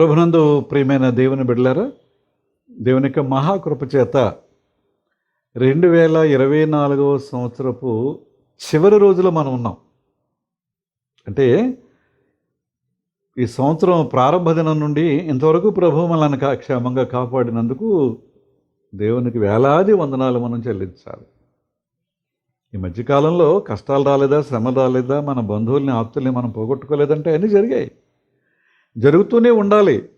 ప్రభునందు ప్రియమైన దేవుని బిడ్డలారా దేవుని యొక్క మహాకృప చేత రెండు వేల ఇరవై నాలుగవ సంవత్సరపు చివరి రోజులో మనం ఉన్నాం. అంటే ఈ సంవత్సరం ప్రారంభ దినం నుండి ఇంతవరకు ప్రభు మనల్ని క్షేమంగా కాపాడినందుకు దేవునికి వేలాది వందనాలు మనం చెల్లించాలి. ఈ మధ్యకాలంలో కష్టాలు రాలేదా శ్రమ రాలేదా మన బంధువుల్ని ఆప్తుల్ని మనం పోగొట్టుకోలేదంటే అన్నీ జరిగాయి. జరుగుతూనే ఉండాలి.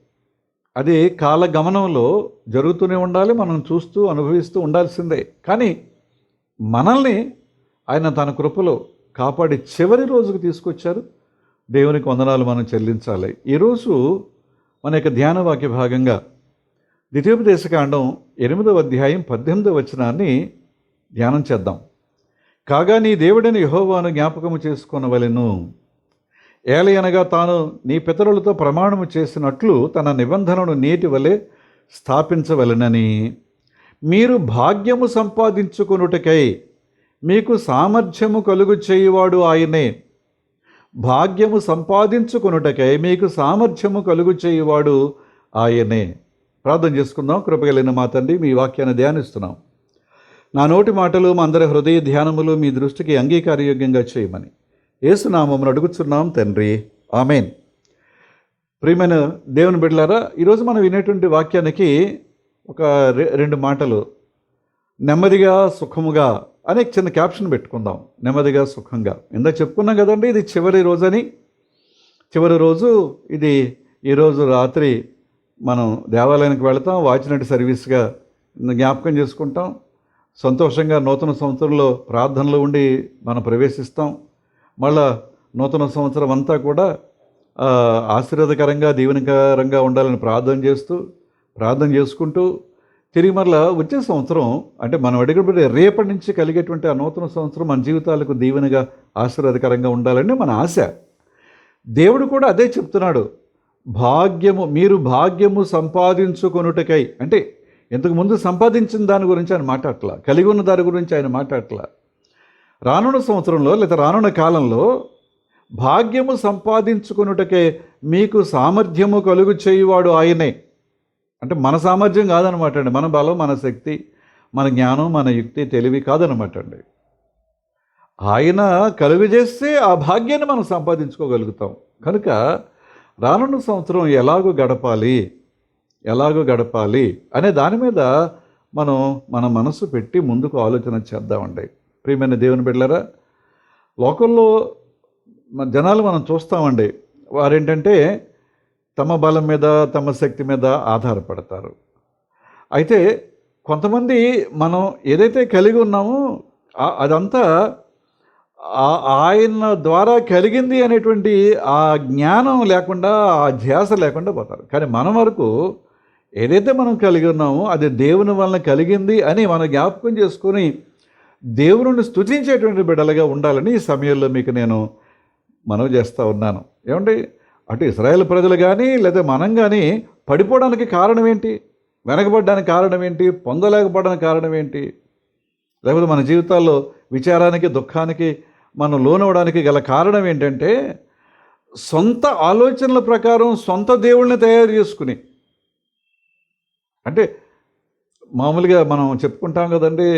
అది కాలగమనంలో జరుగుతూనే ఉండాలి మనం చూస్తూ అనుభవిస్తూ ఉండాల్సిందే. కానీ మనల్ని ఆయన తన కృపలో కాపాడి చివరి రోజుకు తీసుకొచ్చారు. దేవునికి వందనాలు మనం చెల్లించాలి. ఈరోజు మన యొక్క ధ్యాన వాక్య భాగంగా ద్వితీయోపదేశకాండం ఎనిమిదవ అధ్యాయం పద్దెనిమిదవ వచనాన్ని ధ్యానం చేద్దాం. కాగా నీ దేవుడని యహోవాను జ్ఞాపకము వలెను ఏలయనగా తాను నీ పితరులతో ప్రమాణము చేసినట్లు తన నిబంధనను నేటి వలె స్థాపించవలెనని. మీరు భాగ్యము సంపాదించుకొనుటకై మీకు సామర్థ్యము కలుగు చేయువాడు ఆయనే. భాగ్యము సంపాదించుకొనుటకై మీకు సామర్థ్యము కలుగు చేయువాడు ఆయనే. ప్రార్థన చేసుకుందాం కృపగలిగిన మా తండ్రి మీ వాక్యాన్ని ధ్యానిస్తున్నాం. నా నోటి మాటలు మా అందరి హృదయ ధ్యానములు మీ దృష్టికి అంగీకారయోగ్యంగా చేయమని. ఏసునామమును అడుగుచున్నాం తండ్రి. ఆమెన్. ప్రియమైన దేవుని బిడ్డలారా ఈరోజు మనం వినేటువంటి వాక్యానికి ఒక రె- రెండు మాటలు. నెమ్మదిగా సుఖముగా అనే చిన్న క్యాప్షన్ పెట్టుకుందాం. నెమ్మదిగా సుఖంగా. ఇందా చెప్పుకున్నాం కదండి ఇది చివరి రోజని. చివరి రోజు ఇది ఈరోజు రాత్రి మనం దేవాలయానికి వెళతాం వాచినట్టు సర్వీస్గా జ్ఞాపకం చేసుకుంటాం. సంతోషంగా నూతన సంవత్సరంలో ప్రార్థనలు ఉండి మనం ప్రవేశిస్తాం. మళ్ళా నూతన సంవత్సరం అంతా కూడా ఆశీర్వాదకరంగా దీవెనకరంగా ఉండాలని ప్రార్థన చేస్తూ ప్రార్థన చేసుకుంటూ తిరిగి మరలా వచ్చే సంవత్సరం అంటే మనం అడిగినప్పుడు రేపటి నుంచి కలిగేటువంటి ఆ నూతన సంవత్సరం మన జీవితాలకు దీవెనగా ఆశీర్వాదకరంగా ఉండాలని మన ఆశ. దేవుడు కూడా అదే చెప్తున్నాడు. భాగ్యము మీరు భాగ్యము సంపాదించుకొనుటకై. అంటే ఇంతకుముందు సంపాదించిన దాని గురించి ఆయన మాట్లాడట్లా కలిగి ఉన్న దాని గురించి ఆయన మాట్లాడట్లా. రానున్న సంవత్సరంలో లేదా రానున్న కాలంలో భాగ్యము సంపాదించుకొనుటకే మీకు సామర్థ్యము కలుగు చేయువాడు ఆయనే. అంటే మన సామర్థ్యం కాదనమాట అండి. మన బలం మన శక్తి మన జ్ఞానం మన యుక్తి తెలివి కాదనమాట అండి. ఆయన కలుగు చేస్తే ఆ భాగ్యాన్ని మనం సంపాదించుకోగలుగుతాం. కనుక రానున్న సంవత్సరం ఎలాగో గడపాలి ఎలాగో గడపాలి అనే దాని మీద మనం మన మనసు పెట్టి ముందుకు ఆలోచన చేద్దామండి. ప్రియమైన దేవుని బిడ్డలరా లోకల్లో మన జనాలు మనం చూస్తామండి వారేంటంటే తమ బలం మీద తమ శక్తి మీద ఆధారపడతారు. అయితే కొంతమంది మనం ఏదైతే కలిగి ఉన్నామో అదంతా ఆయన ద్వారా కలిగింది అనేటువంటి ఆ జ్ఞానం లేకుండా ఆ ధ్యాస లేకుండా పోతారు. కానీ మన వరకు ఏదైతే మనం కలిగి ఉన్నామో అది దేవుని వలన కలిగింది అని మనం జ్ఞాపకం చేసుకొని దేవుని స్థుతించేటువంటి బిడ్డలుగా ఉండాలని ఈ సమయంలో మీకు నేను మనవి చేస్తూ ఉన్నాను. ఏమండి? అటు ఇస్రాయేల్ ప్రజలు కానీ లేదా మనం కానీ పడిపోవడానికి కారణం ఏంటి? వెనకబడ్డానికి కారణం ఏంటి? పొందలేకపోవడానికి కారణం ఏంటి? లేకపోతే మన జీవితాల్లో విచారానికి దుఃఖానికి మనం లోనవడానికి గల కారణం ఏంటంటే సొంత ఆలోచనల ప్రకారం సొంత దేవుళ్ళని తయారు చేసుకుని అంటే మామూలుగా మనం చెప్పుకుంటాం కదండి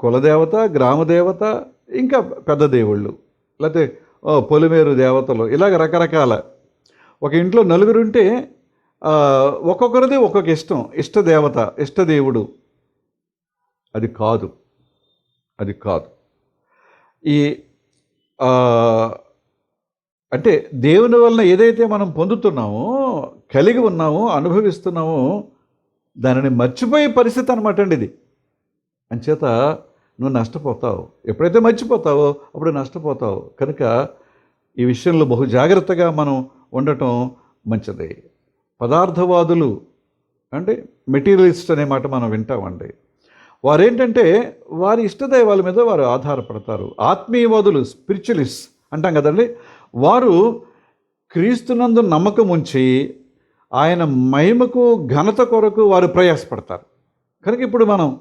కులదేవత గ్రామదేవత ఇంకా పెద్ద దేవుళ్ళు. లేకపోతే ఓ, పొలిమేరు దేవతలు ఇలాగ రకరకాల. ఒక ఇంట్లో నలుగురు ఉంటే ఒక్కొక్కరిది ఒక్కొక్క ఇష్టం. ఇష్టదేవత ఇష్టదేవుడు అది కాదు. అది కాదు. ఈ అంటే దేవుని వలన ఏదైతే మనం పొందుతున్నామో కలిగి ఉన్నామో అనుభవిస్తున్నామో దానిని మర్చిపోయే పరిస్థితి అనమాట అండి ఇది. అంచేత నువ్వు నష్టపోతావు. ఎప్పుడైతే మర్చిపోతావో అప్పుడు నష్టపోతావు. కనుక ఈ విషయంలో బహు జాగ్రత్తగా మనం ఉండటం మంచిది. పదార్థవాదులు అంటే మెటీరియలిస్ట్ అనే మాట మనం వింటామండి. వారేంటంటే వారి ఇష్టదైవాల మీద వారు ఆధారపడతారు. ఆత్మీయవాదులు స్పిరిచువలిస్ట్ అంటాం కదండి. వారు క్రీస్తునందు నమ్మకం ఉంచి ఆయన మహిమకు ఘనత కొరకు వారు ప్రయాసపడతారు. కనుక ఇప్పుడు మనం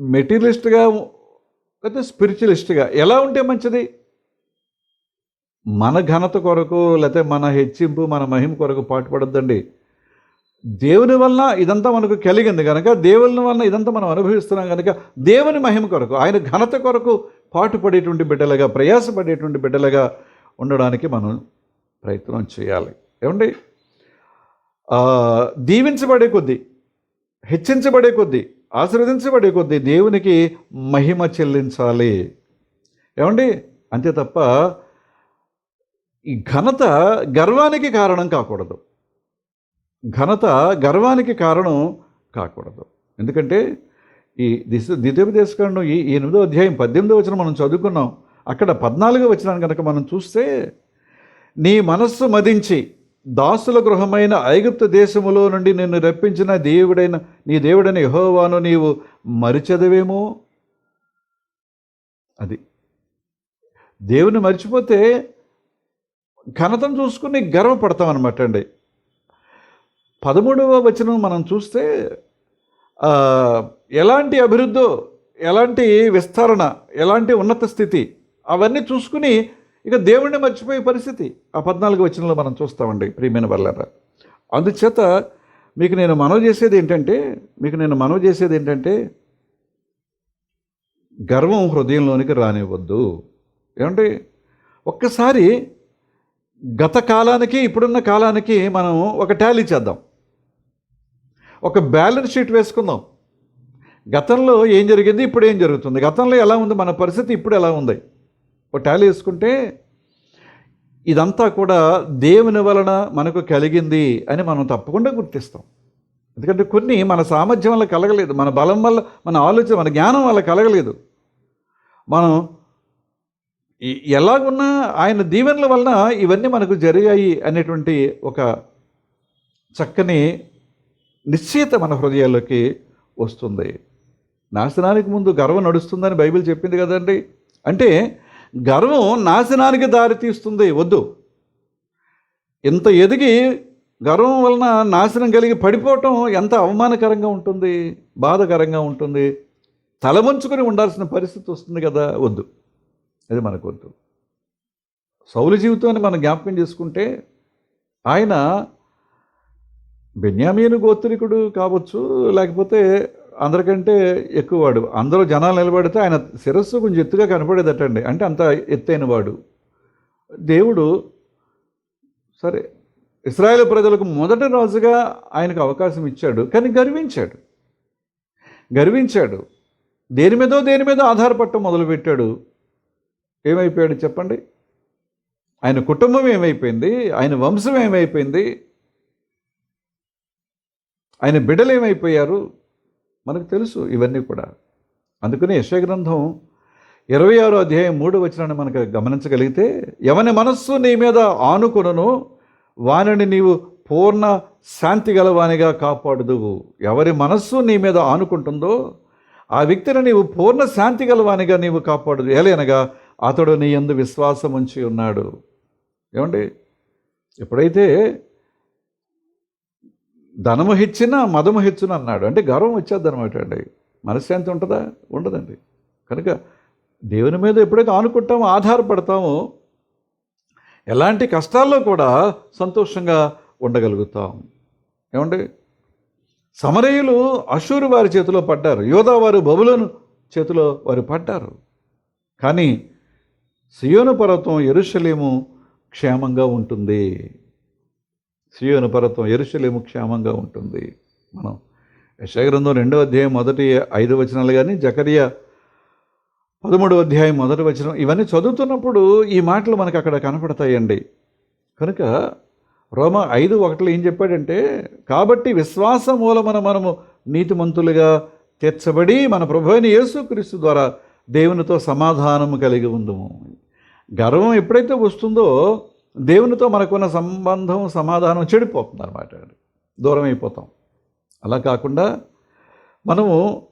మెటీరియలిస్ట్గా లేకపోతే స్పిరిచువలిస్ట్గా ఎలా ఉంటే మంచిది? మన ఘనత కొరకు లేకపోతే మన హెచ్చింపు మన మహిమ కొరకు పాటుపడద్దండి. దేవుని వలన ఇదంతా మనకు కలిగింది కనుక దేవుని వలన ఇదంతా మనం అనుభవిస్తున్నాం కనుక దేవుని మహిమ కొరకు ఆయన ఘనత కొరకు పాటుపడేటువంటి బిడ్డలుగా ప్రయాసపడేటువంటి బిడ్డలుగా ఉండడానికి మనం ప్రయత్నం చేయాలి. ఏమండి? దీవించబడే కొద్దీ హెచ్చించబడే కొద్దీ ఆశీర్వదించబడే కొద్దీ దేవునికి మహిమ చెల్లించాలి. ఏమండి? అంతే తప్ప ఈ ఘనత గర్వానికి కారణం కాకూడదు. ఘనత గర్వానికి కారణం కాకూడదు. ఎందుకంటే ఈ దిశ ద్వితీయోపదేశకాండం ఈ ఈ ఎనిమిదో అధ్యాయం పద్దెనిమిదో వచ్చిన మనం చదువుకున్నాం. అక్కడ పద్నాలుగో వచ్చినాన్ని కనుక మనం చూస్తే నీ మనస్సు మదించి దాసుల గృహమైన ఐగుప్తు దేశములో నుండి నిన్ను రప్పించిన దేవుడైన నీ దేవుడైన యహోవాను నీవు మరిచదవేమో? అది. దేవుని మర్చిపోతే ఘనతను చూసుకుని గర్వపడతాం అనమాట అండి. పదమూడవ వచనం మనం చూస్తే ఎలాంటి అభివృద్ధో ఎలాంటి విస్తరణ ఎలాంటి ఉన్నత స్థితి అవన్నీ చూసుకుని ఇక దేవుణ్ణి మర్చిపోయే పరిస్థితి. ఆ పద్నాలుగు వచనంలో మనం చూస్తామండి ప్రియమైన వల్లరా అందుచేత మీకు నేను మనవి చేసేది ఏంటంటే మీకు నేను మనవి చేసేది ఏంటంటే గర్వం హృదయంలోనికి రానివ్వద్దు. ఏమంటే ఒక్కసారి గత కాలానికి ఇప్పుడున్న కాలానికి మనం ఒక టాలీ చేద్దాం. ఒక బ్యాలెన్స్ షీట్ వేసుకుందాం. గతంలో ఏం జరిగింది ఇప్పుడు ఏం జరుగుతుంది? గతంలో ఎలా ఉంది? మన పరిస్థితి ఇప్పుడు ఎలా ఉంది? ఒక టాలీ వేసుకుంటే ఇదంతా కూడా దేవుని వలన మనకు కలిగింది అని మనం తప్పకుండా గుర్తిస్తాం. ఎందుకంటే కొన్ని మన సామర్థ్యం వల్ల కలగలేదు మన బలం వల్ల మన ఆలోచన మన జ్ఞానం వల్ల కలగలేదు. మనం ఎలాగున్నా ఆయన దీవెనల వలన ఇవన్నీ మనకు జరిగాయి అనేటువంటి ఒక చక్కని నిశ్చయిత మన హృదయాల్లోకి వస్తుంది. నాశనానికి ముందు గర్వం నడుస్తుందని బైబిల్ చెప్పింది కదండి. అంటే గర్వం నాశనానికి దారితీస్తుంది వద్దు. ఇంత ఎదిగి గర్వం వలన నాశనం కలిగి పడిపోవటం ఎంత అవమానకరంగా ఉంటుంది బాధకరంగా ఉంటుంది. తలవంచుకొని ఉండాల్సిన పరిస్థితి వస్తుంది కదా వద్దు. అది మనకు వద్దు సౌలు జీవితాన్ని మనం జ్ఞాపకం చేసుకుంటే ఆయన బెన్యామీను గోత్రికుడు కావచ్చు లేకపోతే అందరికంటే ఎక్కువవాడు. అందరూ జనాలు నిలబడితే ఆయన శిరస్సు కొంచెం ఎత్తుగా కనపడేదటండి. అంటే అంత ఎత్తైన వాడు. దేవుడు సరే ఇస్రాయేల్ ప్రజలకు మొదటి రోజుగా ఆయనకు అవకాశం ఇచ్చాడు కానీ గర్వించాడు. గర్వించాడు. దేని మీదో దేని మీదో ఆధారపడటం మొదలుపెట్టాడు. ఏమైపోయాడు చెప్పండి? ఆయన కుటుంబం ఏమైపోయింది? ఆయన వంశం ఏమైపోయింది? ఆయన బిడ్డలు ఏమైపోయారు? మనకు తెలుసు ఇవన్నీ కూడా. అందుకని యశగ్రంథం ఇరవై ఆరో అధ్యాయం మూడు వచనాన్ని మనకు గమనించగలిగితే ఎవని మనస్సు నీ మీద ఆనుకును వానిని నీవు పూర్ణ శాంతి గలవానిగా కాపాడుదువు ఎవరి మనస్సు నీ మీద ఆనుకుంటుందో ఆ వ్యక్తిని నీవు పూర్ణ శాంతి గలవానిగా నీవు కాపాడదు. ఎలయనగా అతడు నీ ఎందు విశ్వాసం ఉంచి ఉన్నాడు. ఏమండి? ఎప్పుడైతే ధనము హెచ్చిన మదము హెచ్చున అన్నాడు. అంటే గర్వం వచ్చేది అనమాట అండి. మనశ్శాంతి ఉంటుందా? ఉండదండి. కనుక దేవుని మీద ఎప్పుడైతే ఆనుకుంటామో ఆధారపడతామో ఎలాంటి కష్టాల్లో కూడా సంతోషంగా ఉండగలుగుతాం. ఏమండి? సమరయులు అశూరు వారి చేతిలో పడ్డారు. యోధా వారు బబులను చేతిలో వారు పడ్డారు. కానీ సియోను పర్వతం ఎరుషలేము క్షేమంగా ఉంటుంది. సియోను పర్వతం ఎరుషలేము క్షేమంగా ఉంటుంది. మనం యశగ్రంథం రెండో అధ్యాయం మొదటి ఐదు వచనాలు కానీ జకరియా పదమూడవ అధ్యాయం మొదటి వచనం ఇవన్నీ చదువుతున్నప్పుడు ఈ మాటలు మనకు అక్కడ కనపడతాయండి. కనుక రోమ ఐదు ఒకటిలో ఏం చెప్పాడంటే కాబట్టి విశ్వాస మూలమున మనము నీతిమంతులుగా తీర్చబడి మన ప్రభు అయిన యేసుక్రీస్తు ద్వారా దేవునితో సమాధానము కలిగి ఉందము. గర్వం ఎప్పుడైతే వస్తుందో దేవునితో మనకున్న సంబంధం సమాధానం చెడిపోతుంది అనమాట దూరం అయిపోతాం అలా కాకుండా మనము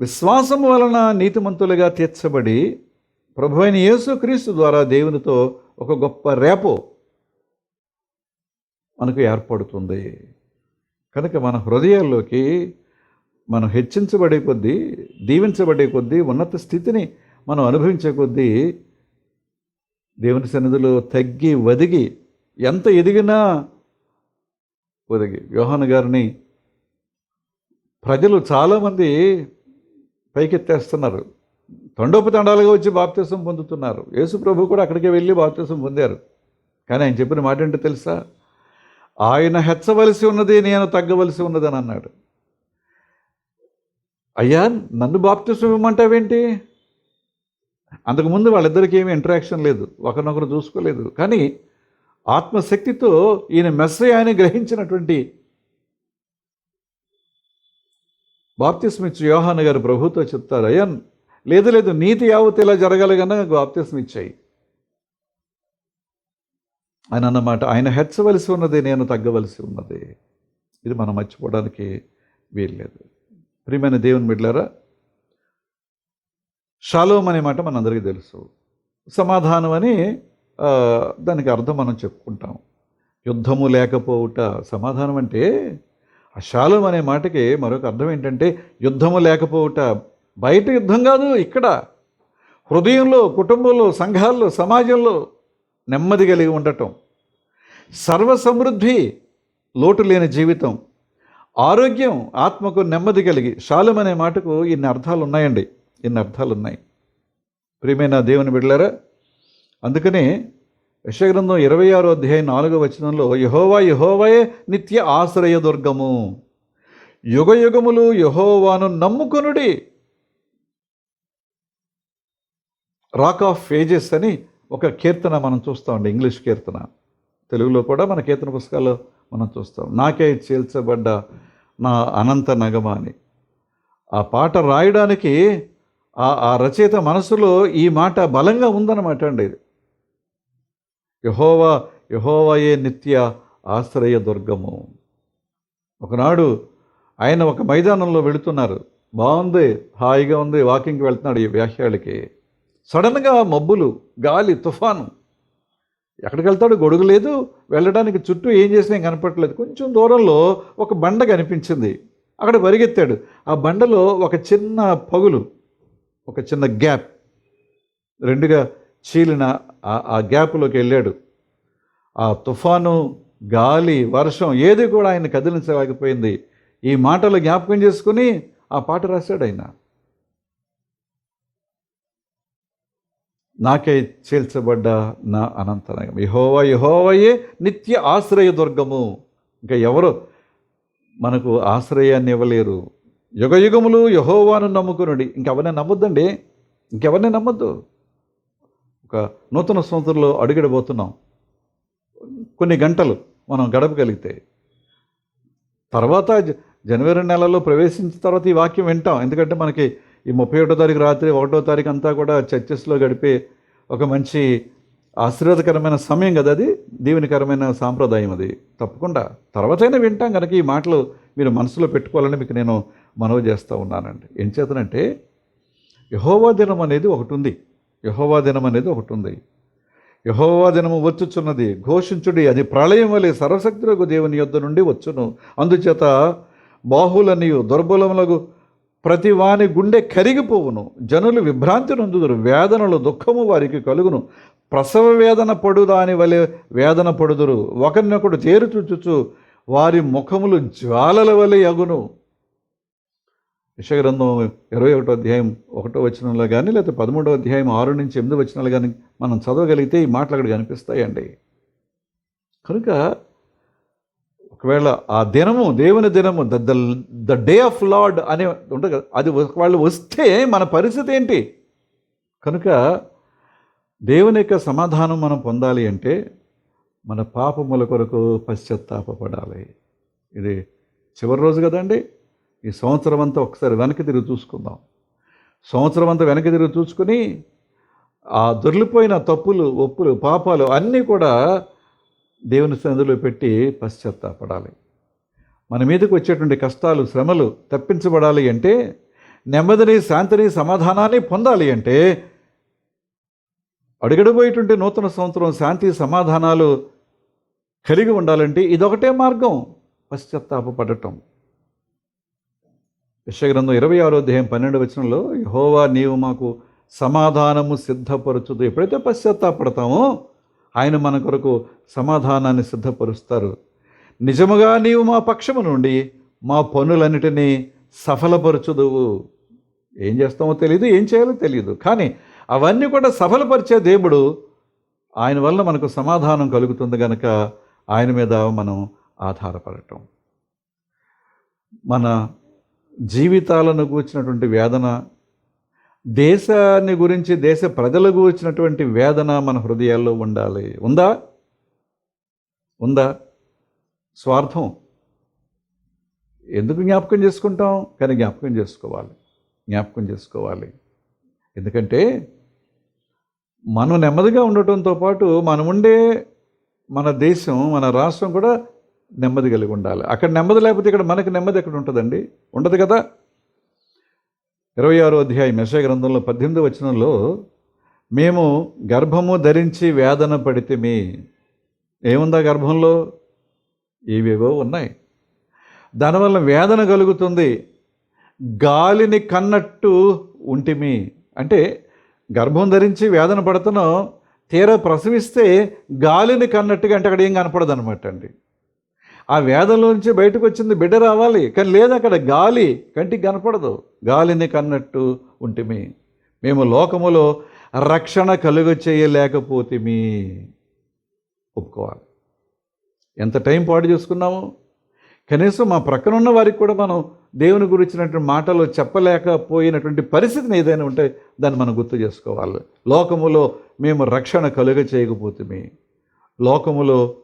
విశ్వాసం వలన నీతిమంతులుగా తీర్చబడి ప్రభు అయిన యేసుక్రీస్తు ద్వారా దేవునితో ఒక గొప్ప రేపు మనకు ఏర్పడుతుంది. కనుక మన హృదయాల్లోకి మనం హెచ్చించబడే కొద్దీ దీవించబడే కొద్దీ ఉన్నత స్థితిని మనం అనుభవించే కొద్దీ దేవుని సన్నిధిలో తగ్గి వదిగి ఎంత ఎదిగినా ఒదిగి యోహాను గారిని ప్రజలు చాలామంది పైకెత్తేస్తున్నారు. తండోపతండాలుగా వచ్చి బాప్తిసం పొందుతున్నారు. యేసు ప్రభు కూడా అక్కడికి వెళ్ళి బాప్తిసం పొందారు. కానీ ఆయన చెప్పిన మాట ఏంటో తెలుసా? ఆయన హెచ్చవలసి ఉన్నది నేను తగ్గవలసి ఉన్నదని అన్నాడు. అయ్యా నన్ను బాప్తిసం ఇవ్వమంటావేంటి? అంతకుముందు వాళ్ళిద్దరికీ ఏమీ ఇంటరాక్షన్ లేదు. ఒకరినొకరు చూసుకోలేదు. కానీ ఆత్మశక్తితో ఈయన మెస్సయాన్ని గ్రహించినటువంటి బాప్తిస్మ యోహాన్ గారు ప్రభుతో చెప్తారు అయ్యన్ లేదు లేదు నీతి యావత్ ఇలా జరగాలి కన్నా నాకు ఇచ్చాయి. ఆయన అన్నమాట ఆయన హెచ్చవలసి ఉన్నది నేను తగ్గవలసి ఉన్నది. ఇది మనం మర్చిపోవడానికి వీల్లేదు. ప్రియమైన దేవుని బిడ్లారా షాలోమ్ అనే మాట మనందరికీ తెలుసు. సమాధానం అని దానికి అర్థం మనం చెప్పుకుంటాం. యుద్ధము లేకపోవుట సమాధానం అంటే ఆ శాలం అనే మాటకి మరొక అర్థం ఏంటంటే యుద్ధము లేకపోవుట బయట యుద్ధం కాదు ఇక్కడ. హృదయంలో కుటుంబంలో సంఘాల్లో సమాజంలో నెమ్మది కలిగి ఉండటం. సర్వసమృద్ధి లోటు లేని జీవితం. ఆరోగ్యం ఆత్మకు నెమ్మది కలిగి శాలం అనే మాటకు ఇన్ని అర్థాలు ఉన్నాయండి. ఇన్ని అర్థాలు ఉన్నాయి ప్రియమైన దేవుని బిడ్డలారా అందుకనే యశగ్రంథం ఇరవై ఆరో అధ్యాయం నాలుగో వచనంలో యహోవా యహోవాయే నిత్య ఆశ్రయ దుర్గము. యుగ యుగములు యహోవాను నమ్ముకొనుడి. రాక్ ఆఫ్ ఫేజెస్ అని ఒక కీర్తన మనం చూస్తామండి ఇంగ్లీష్ కీర్తన. తెలుగులో కూడా మన కీర్తన పుస్తకాల్లో మనం చూస్తాం నాకే చేల్చబడ్డ నా అనంత నగమ అని ఆ పాట రాయడానికి ఆ రచయిత మనసులో ఈ మాట బలంగా ఉందన్నమాట అండి ఇది. యహోవా యహోవాయే నిత్య ఆశ్రయ దుర్గము. ఒకనాడు ఆయన ఒక మైదానంలో వెళుతున్నారు. బాగుంది హాయిగా ఉంది వాకింగ్కి వెళ్తున్నాడు ఈ వ్యాఖ్యాలకి సడన్గా మబ్బులు గాలి తుఫాను. ఎక్కడికి వెళ్తాడు? గొడుగు లేదు. వెళ్ళడానికి చుట్టూ ఏం చేసినా ఏం కనపడలేదు కొంచెం దూరంలో ఒక బండ కనిపించింది. అక్కడ పరిగెత్తాడు. ఆ బండలో ఒక చిన్న పగులు ఒక చిన్న గ్యాప్. రెండుగా చీలిన ఆ- ఆ గ్యాప్లోకి వెళ్ళాడు. ఆ తుఫాను గాలి వర్షం ఏది కూడా ఆయన కదిలించలేకపోయింది. ఈ మాటలు జ్ఞాపకం చేసుకుని ఆ పాట రాశాడు ఆయన. నాకే చేల్చబడ్డ నా అనంతనగం యహోవా యహోవయే నిత్య ఆశ్రయ దుర్గము ఇంకా ఎవరు మనకు ఆశ్రయాన్ని ఇవ్వలేరు యుగయుగములు యహోవాను నమ్ముకునుడి. ఇంకెవరిని నమ్మొద్దండి? ఇంకెవరిని నమ్మొద్దు? ఒక నూతన సంవత్సరంలో అడుగడబోతున్నాం. కొన్ని గంటలు మనం గడపగలిగితే. తర్వాత జనవరి నెలలో ప్రవేశించిన తర్వాత ఈ వాక్యం వింటాం. ఎందుకంటే మనకి ఈ ముప్పై ఒకటో తారీఖు రాత్రి ఒకటో తారీఖు అంతా కూడా చర్చెస్లో గడిపే ఒక మంచి ఆశీర్వాదకరమైన సమయం కదా అది? దీవెనకరమైన సాంప్రదాయం అది. తప్పకుండా. తర్వాతైనా వింటాం కనుక ఈ మాటలు మీరు మనసులో పెట్టుకోవాలని మీకు నేను మనవి చేస్తూ ఉన్నానండి. ఏం చేతనంటే యహోవా దినం అనేది ఒకటి ఉంది యహోవా దినం అనేది ఒకటి ఉంది యహోవా దినము వచ్చుచున్నది ఘోషించుడి అది ప్రళయం వలె సర్వశక్తులకు దేవుని యొద్ద నుండి వచ్చును. అందుచేత బాహులనియు దుర్బలములకు ప్రతి వాని గుండె కరిగిపోవును. జనులు విభ్రాంతి నొందుదురు వేదనలు దుఃఖము వారికి కలుగును. ప్రసవ వేదన పడు దాని వలె వేదన పడుదురు. ఒకరినొకడు చేరుచుచుచు వారి ముఖములు జ్వాలల వలె అగును యశగ్రంథం ఇరవై ఒకటో అధ్యాయం ఒకటో వచనంలో కానీ లేకపోతే పదమూడో అధ్యాయం ఆరు నుంచి ఎనిమిది వచనాలు కానీ మనం చదవగలిగితే ఈ మాటలు అక్కడ కనిపిస్తాయండి. కనుక ఒకవేళ ఆ దినము దేవుని దినము the the the day of lord అనే ఉంటుంది కదా అది వాళ్ళు వస్తే మన పరిస్థితి ఏంటి? కనుక దేవుని యొక్క సమాధానం మనం పొందాలి అంటే మన పాపముల కొరకు పశ్చాత్తాపడాలి ఇది చివరి రోజు కదండి? ఈ సంవత్సరం అంతా ఒకసారి వెనక్కి తిరిగి చూసుకుందాం. సంవత్సరం అంతా వెనక్కి తిరిగి చూసుకుని ఆ దొర్లిపోయిన తప్పులు ఒప్పులు పాపాలు అన్నీ కూడా దేవుని సన్నిధిలో పెట్టి పశ్చాత్తాపడాలి. మన మీదకి వచ్చేటువంటి కష్టాలు శ్రమలు తప్పించబడాలి అంటే నెమ్మదిని శాంతిని సమాధానాన్ని పొందాలి అంటే అడుగడబోయేటువంటి నూతన సంవత్సరం శాంతి సమాధానాలు కలిగి ఉండాలంటే ఇదొకటే మార్గం పశ్చాత్తాపడటం యశగ్రంథం ఇరవై ఆరో అధ్యాయం పన్నెండు వచనంలో యహోవా నీవు మాకు సమాధానము సిద్ధపరచుదు ఎప్పుడైతే పశ్చాత్తాపడతామో ఆయన మన కొరకు సమాధానాన్ని సిద్ధపరుస్తారు. నిజముగా నీవు మా పక్షము నుండి మా పనులన్నిటినీ సఫలపరచుదువు. ఏం చేస్తామో తెలియదు ఏం చేయాలో తెలియదు కానీ అవన్నీ కూడా సఫలపరిచే దేవుడు ఆయన వల్ల మనకు సమాధానం కలుగుతుంది కనుక ఆయన మీద మనం ఆధారపడటం. మన జీవితాలను కూర్చినటువంటి వేదన దేశాన్ని గురించి దేశ ప్రజలకు వచ్చినటువంటి వేదన మన హృదయాల్లో ఉండాలి. ఉందా? ఉందా? స్వార్థం. ఎందుకు జ్ఞాపకం చేసుకుంటాం? కానీ జ్ఞాపకం చేసుకోవాలి. జ్ఞాపకం చేసుకోవాలి. ఎందుకంటే మనం నెమ్మదిగా ఉండటంతో పాటు మనం ఉండే మన దేశం మన రాష్ట్రం కూడా నెమ్మది కలిగి ఉండాలి. అక్కడ నెమ్మది లేకపోతే ఇక్కడ మనకి నెమ్మది ఎక్కడ ఉంటుందండి? ఉండదు కదా? ఇరవై ఆరో అధ్యాయం యశ గ్రంథంలో పద్దెనిమిది వచనంలో మేము గర్భము ధరించి వేదన పడితేమి ఏముందా గర్భంలో? ఏవేవో ఉన్నాయి. దానివల్ల వేదన కలుగుతుంది. గాలిని కన్నట్టు ఉంటిమి అంటే గర్భం ధరించి వేదన పడుతున్నాం తీరా ప్రసవిస్తే గాలిని కన్నట్టుగా అంటే అక్కడ ఏం కనపడదు అనమాట అండి. ఆ వేదంలోంచి బయటకు వచ్చింది బిడ్డ రావాలి కానీ లేదు అక్కడ గాలి కంటికి కనపడదు. గాలిని కన్నట్టు ఉంటిమి. మేము లోకములో రక్షణ కలుగ చేయలేకపోతేమి. ఒప్పుకోవాలి. ఎంత టైం పాటు చూసుకున్నాము? కనీసం మా ప్రక్కన ఉన్న వారికి కూడా మనం దేవుని గురించినటువంటి మాటలు చెప్పలేకపోయినటువంటి పరిస్థితిని ఏదైనా ఉంటే దాన్ని మనం గుర్తు చేసుకోవాలి. లోకములో మేము రక్షణ కలుగ చేయకపోతే లోకములో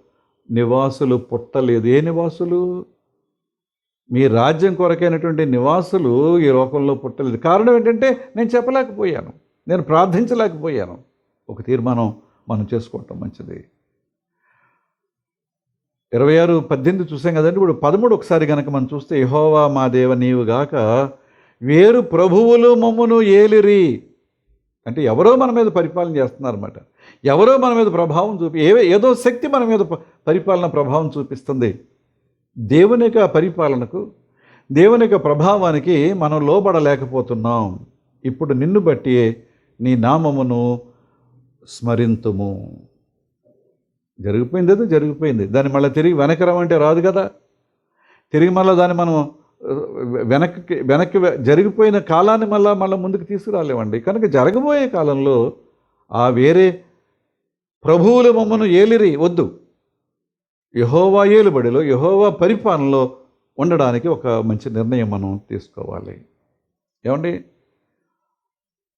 నివాసులు పుట్టలేదు. ఏ నివాసులు? మీ రాజ్యం కొరకైనటువంటి నివాసులు ఈ లోకంలో పుట్టలేదు. కారణం ఏంటంటే నేను చెప్పలేకపోయాను. నేను ప్రార్థించలేకపోయాను. ఒక తీర్మానం మనం చేసుకోవటం మంచిది. ఇరవై ఆరు పద్దెనిమిది చూసాం కదండి. ఇప్పుడు పదమూడు ఒకసారి కనుక మనం చూస్తే యహోవా మా దేవ నీవు గాక వేరు ప్రభువులు మమ్మును ఏలిరి. అంటే ఎవరో మన మీద పరిపాలన చేస్తున్నారన్నమాట. ఎవరో మన మీద ప్రభావం చూపి ఏ ఏదో శక్తి మన మీద పరిపాలన ప్రభావం చూపిస్తుంది. దేవుని యొక్క పరిపాలనకు దేవుని యొక్క ప్రభావానికి మనం లోబడలేకపోతున్నాం. ఇప్పుడు నిన్ను బట్టి నీ నామమును స్మరింతుము. జరిగిపోయింది ఏదో జరిగిపోయింది. దాన్ని మళ్ళీ తిరిగి వెనక్కి రమ్మంటే రాదు కదా. తిరిగి మళ్ళీ దాన్ని మనం వెనక్కి వెనక్కి జరిగిపోయిన కాలాన్ని మళ్ళీ మళ్ళీ ముందుకు తీసుకురాలేవండి కనుక జరగబోయే కాలంలో ఆ వేరే ప్రభువులు మమ్మను ఏలిరి వద్దు. యహోవా ఏలుబడిలో యహోవా పరిపాలనలో ఉండడానికి ఒక మంచి నిర్ణయం మనం తీసుకోవాలి. ఏమండి?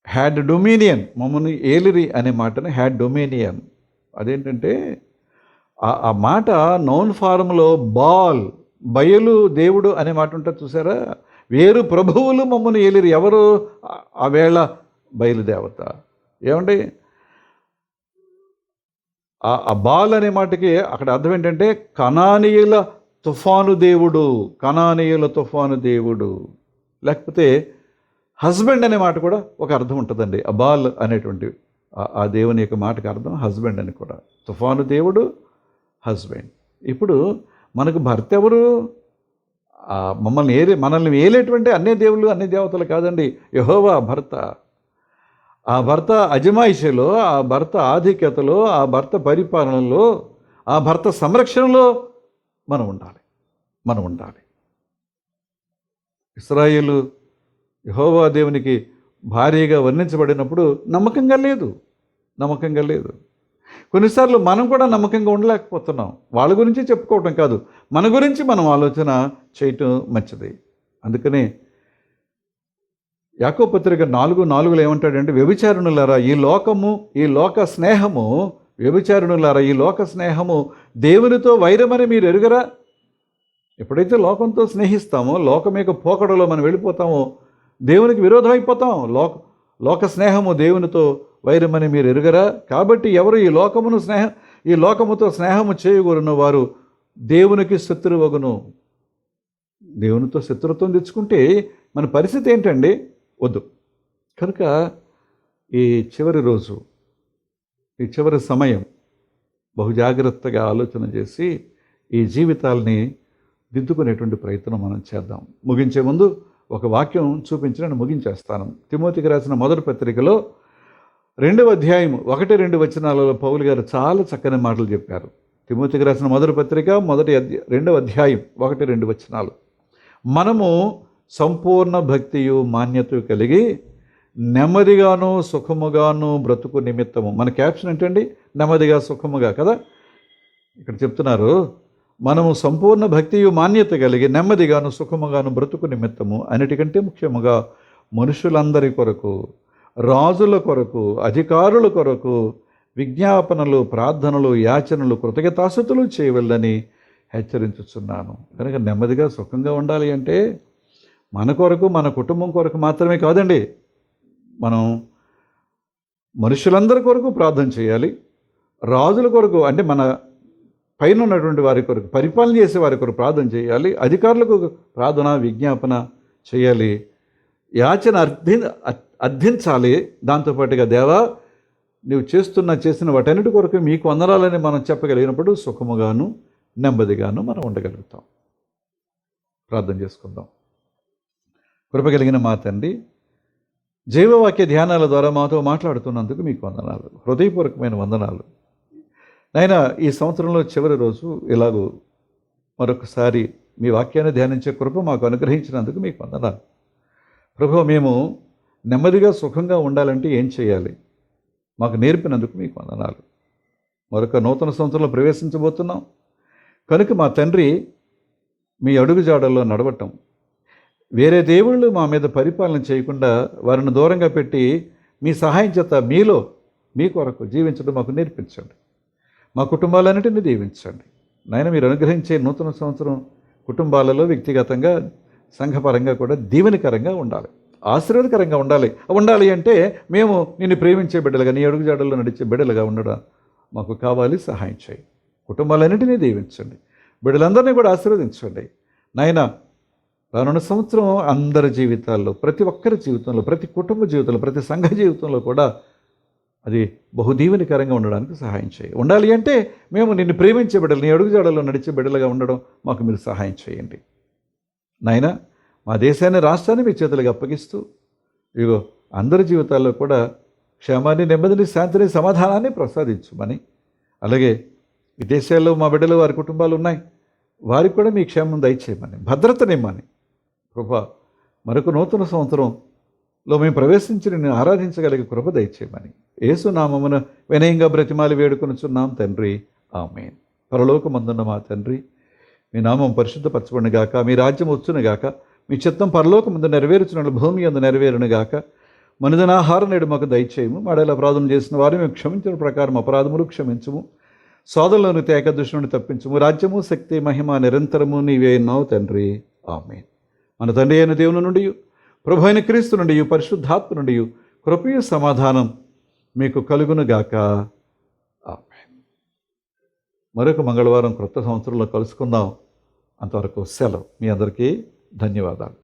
హ్యాడ్ డొమినియన్ మమ్మల్ని ఏలిరి అనే మాటని హ్యాడ్ డొమినియన్ అదేంటంటే ఆ మాట నౌన్ ఫారంలో బాల్ బయలు దేవుడు అనే మాట ఉంటుంది చూసారా? వేరు ప్రభువులు మమ్మల్ని ఏలిరి. ఎవరు? ఆ- ఆ వేళ బయలుదేవత ఏమండి? ఆ బాల్ అనే మాటకి అక్కడ అర్థం ఏంటంటే కనానీయుల తుఫాను దేవుడు కనానీయుల తుఫాను దేవుడు. లేకపోతే హస్బెండ్ అనే మాట కూడా ఒక అర్థం ఉంటుందండి. ఆ బాల్ అనేటువంటి ఆ- దేవుని యొక్క మాటకు అర్థం హస్బెండ్ అని కూడా. తుఫాను దేవుడు హస్బెండ్. ఇప్పుడు మనకు భర్త ఎవరు? మమ్మల్ని ఏలే మనల్ని ఏలేటువంటి అన్ని దేవుళ్ళు అన్ని దేవతలు కాదండి. యహోవా భర్త. ఆ భర్త అజమాయిషిలో ఆ భర్త ఆధిక్యతలో ఆ భర్త పరిపాలనలో ఆ భర్త సంరక్షణలో మనం ఉండాలి. మనం ఉండాలి. ఇస్రాయిలు యహోవా దేవునికి భారీగా వర్ణించబడినప్పుడు నమ్మకంగా లేదు. నమ్మకంగా లేదు. కొన్నిసార్లు మనం కూడా నమ్మకంగా ఉండలేకపోతున్నాం. వాళ్ళ గురించి చెప్పుకోవటం కాదు. మన గురించి మనం ఆలోచన చేయటం మంచిది. అందుకనే యాకో పత్రిక నాలుగు నాలుగులో ఏమంటాడంటే వ్యభిచారుణులారా ఈ లోకము ఈ లోక స్నేహము వ్యభిచారుణులారా ఈ లోక స్నేహము దేవునితో వైరమని మీరు ఎరుగరా? ఎప్పుడైతే లోకంతో స్నేహిస్తామో లోకం యొక్క పోకడలో మనం వెళ్ళిపోతామో దేవునికి విరోధం అయిపోతాం లోక లోక స్నేహము దేవునితో వైరమని మీరు ఎరుగరా? కాబట్టి ఎవరు ఈ లోకమును స్నేహ ఈ లోకముతో స్నేహము చేయగూరును వారు దేవునికి శత్రువగును. దేవునితో శత్రుత్వం తెచ్చుకుంటే మన పరిస్థితి ఏంటండి? వద్దు. కనుక ఈ చివరి రోజు ఈ చివరి సమయం బహుజాగ్రత్తగా ఆలోచన చేసి ఈ జీవితాల్ని దిద్దుకునేటువంటి ప్రయత్నం మనం చేద్దాం. ముగించే ముందు ఒక వాక్యం చూపించి నేను ముగించేస్తాను. తిమోతికి రాసిన మొదటి పత్రికలో రెండవ అధ్యాయం ఒకటి రెండు వచనాలలో పౌలు గారు చాలా చక్కని మాటలు చెప్పారు. తిమోతికి రాసిన మొదటి పత్రిక మొదటి అధ్య రెండవ అధ్యాయం ఒకటి రెండు వచనాలు. మనము సంపూర్ణ భక్తియు మాన్యత కలిగి నెమ్మదిగాను సుఖముగాను బ్రతుకు నిమిత్తము. మన క్యాప్షన్ ఏంటండి? నెమ్మదిగా సుఖముగా కదా? ఇక్కడ చెప్తున్నారు మనము సంపూర్ణ భక్తియు మాన్యత కలిగి నెమ్మదిగాను సుఖముగాను బ్రతుకు నిమిత్తము అన్నిటికంటే ముఖ్యముగా మనుషులందరి కొరకు రాజుల కొరకు అధికారుల కొరకు విజ్ఞాపనలు ప్రార్థనలు యాచనలు కృతజ్ఞతాసతులు చేయవల్లని హెచ్చరించుచున్నాను. కనుక నెమ్మదిగా సుఖంగా ఉండాలి అంటే మన కొరకు మన కుటుంబం కొరకు మాత్రమే కాదండి. మనం మనుషులందరి కొరకు ప్రార్థన చేయాలి. రాజుల కొరకు అంటే మన పైన ఉన్నటువంటి వారి కొరకు పరిపాలన చేసే వారి కొరకు ప్రార్థన చేయాలి. అధికారులకు ప్రార్థన విజ్ఞాపన చేయాలి. యాచన అర్థి అర్థించాలి. దాంతోపాటుగా దేవా నువ్వు చేస్తున్న చేసిన వాటన్నిటి కొరకు మీకు వందనాలని మనం చెప్పగలిగినప్పుడు సుఖముగాను నెమ్మదిగాను మనం ఉండగలుగుతాం. ప్రార్థన చేసుకుందాం. కృప కలిగిన మా తండ్రి జీవవాక్య ధ్యానాల ద్వారా మాతో మాట్లాడుతున్నందుకు మీకు వందనాలు. హృదయపూర్వకమైన వందనాలు. నాయన ఈ సంవత్సరంలో చివరి రోజు ఇలాగూ మరొకసారి మీ వాక్యాన్ని ధ్యానించే కృప మాకు అనుగ్రహించినందుకు మీకు వందనాలు. ప్రభు మేము నెమ్మదిగా సుఖంగా ఉండాలంటే ఏం చేయాలి? మాకు నేర్పినందుకు మీకు వందనాలు. మరొక నూతన సంవత్సరంలో ప్రవేశించబోతున్నాం. కనుక మా తండ్రి మీ అడుగుజాడల్లో నడవటం వేరే దేవుళ్ళు మా మీద పరిపాలన చేయకుండా వారిని దూరంగా పెట్టి మీ సహాయం చేత మీలో మీ కొరకు జీవించడం మాకు నేర్పించండి. మా కుటుంబాలన్నిటిని దీవించండి. నాయన మీరు అనుగ్రహించే నూతన సంవత్సరం కుటుంబాలలో వ్యక్తిగతంగా సంఘపరంగా కూడా దీవెనకరంగా ఉండాలి. ఆశీర్వాదకరంగా ఉండాలి. ఉండాలి అంటే మేము నిన్ను ప్రేమించే బిడ్డలుగా నీ అడుగుజాడల్లో నడిచే బిడ్డలుగా ఉండడం మాకు కావాలి. సహాయం చేయి కుటుంబాలన్నింటినీ దీవించండి. బిడ్డలందరినీ కూడా ఆశీర్వదించండి. నాయన రానున్న సంవత్సరం అందరి జీవితాల్లో ప్రతి ఒక్కరి జీవితంలో ప్రతి కుటుంబ జీవితంలో ప్రతి సంఘ జీవితంలో కూడా అది బహుదీవనికరంగా ఉండడానికి సహాయం చేయి. ఉండాలి అంటే మేము నిన్ను ప్రేమించే బిడ్డలు నీ అడుగుజాడలో నడిచే బిడ్డలుగా ఉండడం మాకు మీరు సహాయం చేయండి. నాయన మా దేశాన్ని రాష్ట్రాన్ని మీ చేతులకు అప్పగిస్తూ ఇగో అందరి జీవితాల్లో కూడా క్షేమాన్ని నెమ్మదిని శాంతిని సమాధానాన్ని ప్రసాదించమని అలాగే విదేశాల్లో మా బిడ్డలు వారి కుటుంబాలు ఉన్నాయి వారికి కూడా మీ క్షేమం దయచేయమని భద్రతనిమ్మని. కృప. మరొక నూతన సంవత్సరంలో మేము ప్రవేశించి నేను ఆరాధించగలిగే కృప దయచేయమని. ఏసునామమున వినయంగా బ్రతిమాలి వేడుకొనుచున్నాం తండ్రి. ఆమె పరలోకమందున్న మా తండ్రి మీ నామం పరిశుద్ధపరచబడిన గాక మీ రాజ్యం వచ్చును గాక మీ చిత్తం పరలోకముందు నెరవేరుచున్న భూమి అందు నెరవేరును గాక మనిదనాహార నేడు మాకు దయచేయము. మాడేలా అపరాధం చేసిన వారు మేము క్షమించిన ప్రకారం అపరాధములు క్షమించము. సోదరులను తేక దుష్టుని తప్పించము. రాజ్యము శక్తి మహిమ నిరంతరము నీవే ఉన్నావు తండ్రి. ఆమె మన తండ్రి అయిన దేవుని నుండి ప్రభు అయిన క్రీస్తు నుండి పరిశుద్ధాత్మ నుండి కృపయ సమాధానం మీకు కలుగునుగాక మరొక మంగళవారం క్రొత్త సంవత్సరంలో కలుసుకుందాం. అంతవరకు సెలవు. మీ అందరికీ ధన్యవాదాలు.